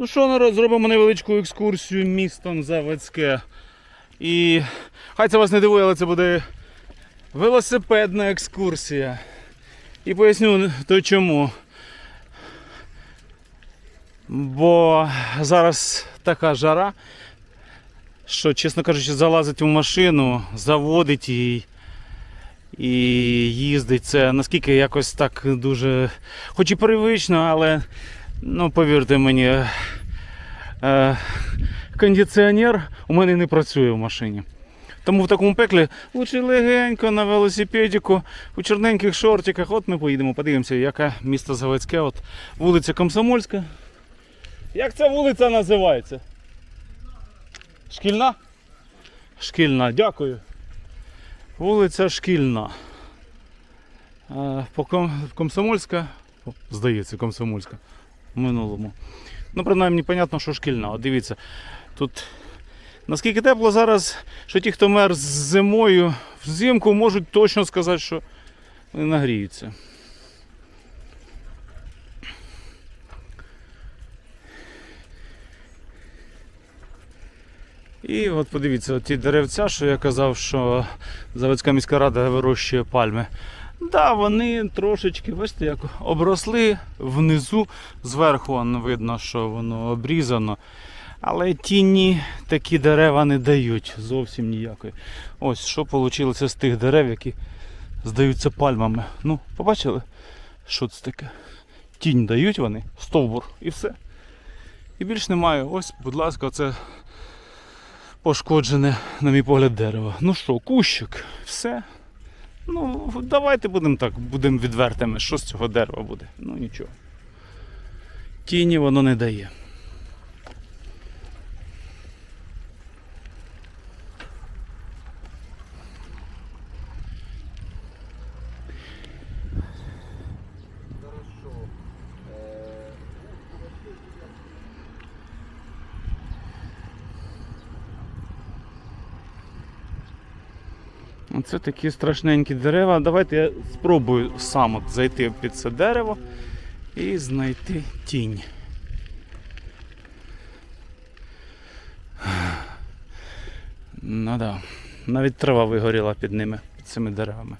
Ну що, зробимо невеличку екскурсію містом Заводське. І хай це вас не дивує, але це буде велосипедна екскурсія. І поясню то чому. Бо зараз така жара, що, чесно кажучи, залазить у машину, заводить її і їздить це наскільки якось так дуже, хоч і привично, але ну повірте мені, е, кондиціонер у мене не працює в машині. Тому в такому пеклі лучше легенько на велосипедику, у чорненьких шортиках. От ми поїдемо, подивимося, яке місто Заводське, от вулиця Комсомольська. Як ця вулиця називається? Шкільна? Шкільна, дякую. Вулиця Шкільна. Е, Комсомольська, здається, Комсомольська минулому. Ну, принаймні, понятно, що шкільна. От дивіться, тут наскільки тепло зараз, що ті, хто мерз зимою, взимку можуть точно сказати, що вони нагріються. І от подивіться, от ті деревця, що я казав, що Заводська міська рада вирощує пальми. Да, вони трошечки, бачите, як обросли внизу, зверху видно, що воно обрізано. Але тіні такі дерева не дають зовсім ніякої. Ось що вийшло з тих дерев, які здаються пальмами. Ну, побачили, що це таке? Тінь дають вони, стовбур і все. І більш немає. Ось, будь ласка, це пошкоджене, на мій погляд, дерево. Ну що, кущик, все. Ну, давайте будемо так, будемо відвертими. Що з цього дерева буде? Ну нічого. Тіні воно не дає. Оце такі страшненькі дерева. Давайте я спробую сам от зайти під це дерево і знайти тінь. Ну да. Навіть трава вигоріла під ними, під цими деревами.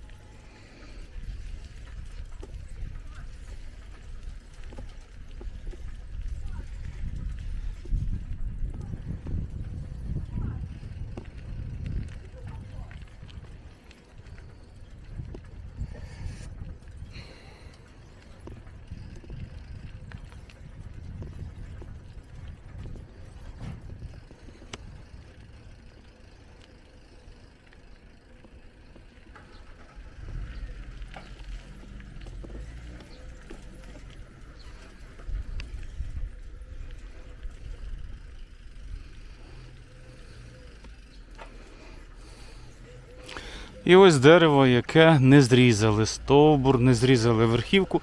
І ось дерево, яке не зрізали, стовбур, не зрізали верхівку.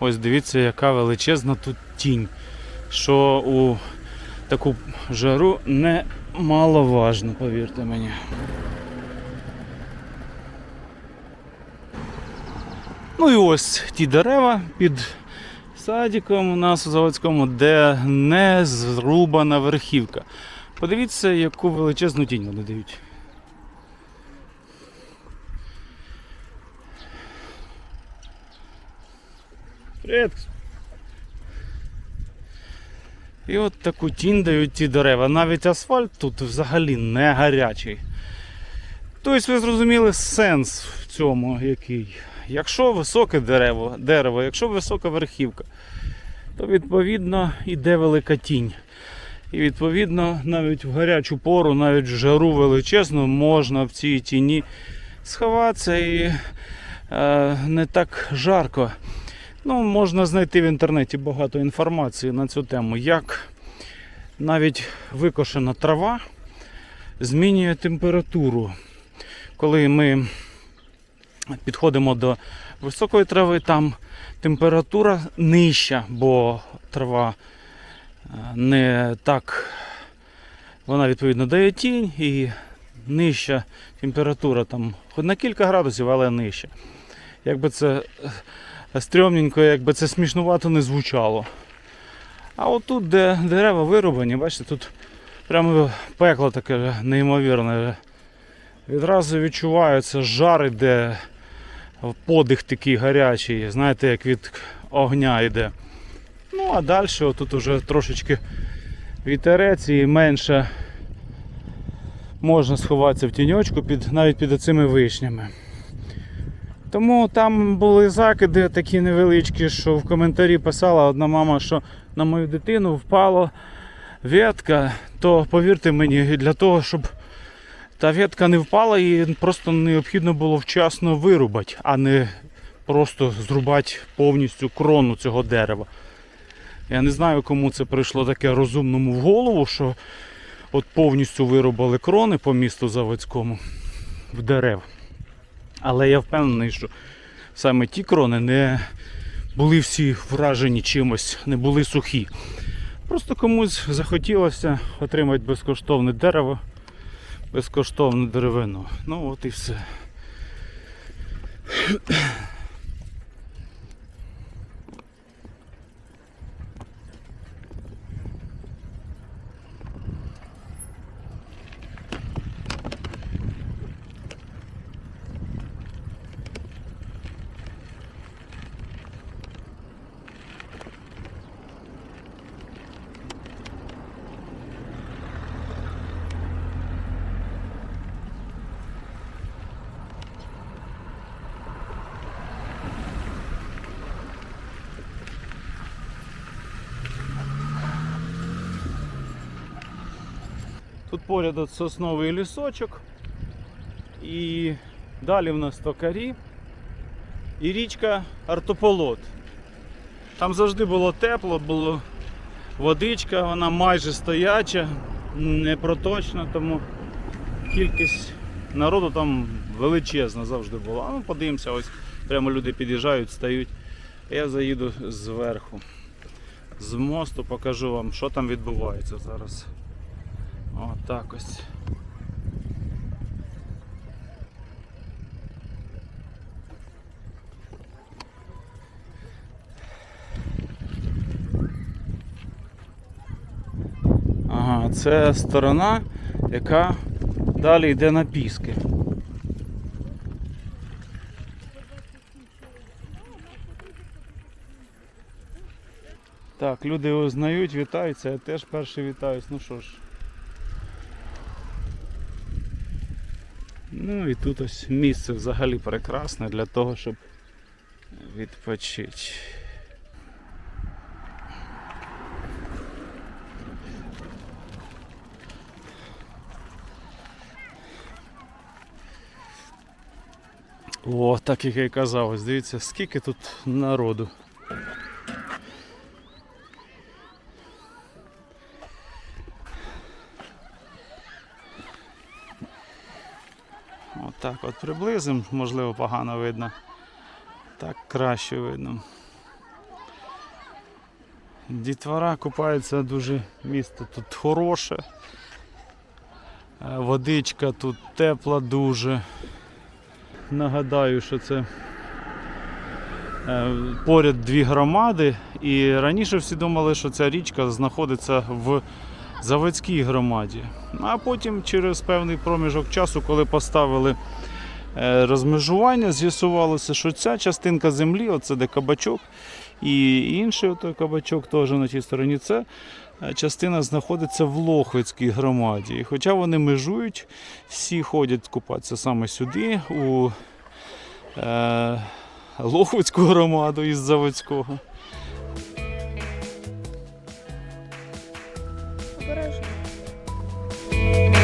Ось дивіться, яка величезна тут тінь. Що у таку жару немаловажно, повірте мені. Ну і ось ті дерева під садиком у нас у Заводському, де не зрубана верхівка. Подивіться, яку величезну тінь вони дають. Привіт. І от таку тінь дають ті дерева. Навіть асфальт тут взагалі не гарячий. Тобто ви зрозуміли сенс в цьому який. Якщо високе дерево, дерево, якщо висока верхівка, то відповідно йде велика тінь. І відповідно навіть в гарячу пору, навіть в жару величезну, можна в цій тіні сховатися і е, не так жарко. Ну, можна знайти в інтернеті багато інформації на цю тему, як навіть викошена трава змінює температуру. Коли ми підходимо до високої трави, там температура нижча, бо трава е, не так, вона відповідно дає тінь і нижча температура там хоч на кілька градусів, але нижча. Якби це е, стрьомненько, якби це смішнувато не звучало. А отут, де дерева вирубані, бачите, тут прямо пекло таке неймовірне. Відразу відчувається жар іде, подих такий гарячий, знаєте, як від огня йде. Ну а далі тут уже трошечки вітерець і менше можна сховатися в тіньочку під, навіть під оцими вишнями. Тому там були закиди такі невеличкі, що в коментарі писала одна мама, що на мою дитину впала ветка, то повірте мені, для того, щоб та ветка не впала, її просто необхідно було вчасно вирубати, а не просто зрубати повністю крону цього дерева. Я не знаю, кому це прийшло таке розумному в голову, що от повністю вирубали крони по місту Заводському в дерев. Але я впевнений, що саме ті крони не були всі вражені чимось, не були сухі. Просто комусь захотілося отримати безкоштовне дерево, безкоштовну деревину. Ну от і все. Тут поряд сосновий лісочок. І далі в нас токарі і річка Артополот. Там завжди було тепло, було водичка, вона майже стояча, не проточна, тому кількість народу там величезна завжди була. Ну, подивимося, ось прямо люди під'їжджають, стають. Я заїду зверху. З мосту покажу вам, що там відбувається зараз. Отак ось. Ага, це сторона, яка далі йде на піски. Так, люди його знають, вітаються, я теж перший вітаюсь. Ну що ж. Ну і тут ось місце взагалі прекрасне для того, щоб відпочити. О, так як я й казав, ось дивіться, скільки тут народу. Отак от приблизимо, можливо, погано видно. Так краще видно. Дітвора купається дуже місто тут хороше. Е, Водичка тут тепла дуже. Нагадаю, що це е, поряд дві громади. І раніше всі думали, що ця річка знаходиться в Заводській громаді. А потім через певний проміжок часу, коли поставили е, розмежування, з'ясувалося, що ця частинка землі, оце де кабачок, і інший той кабачок теж на тій стороні, це е, частина знаходиться в Лохвицькій громаді. І хоча вони межують, всі ходять купатися саме сюди, у е, Лохвицьку громаду із Заводського. and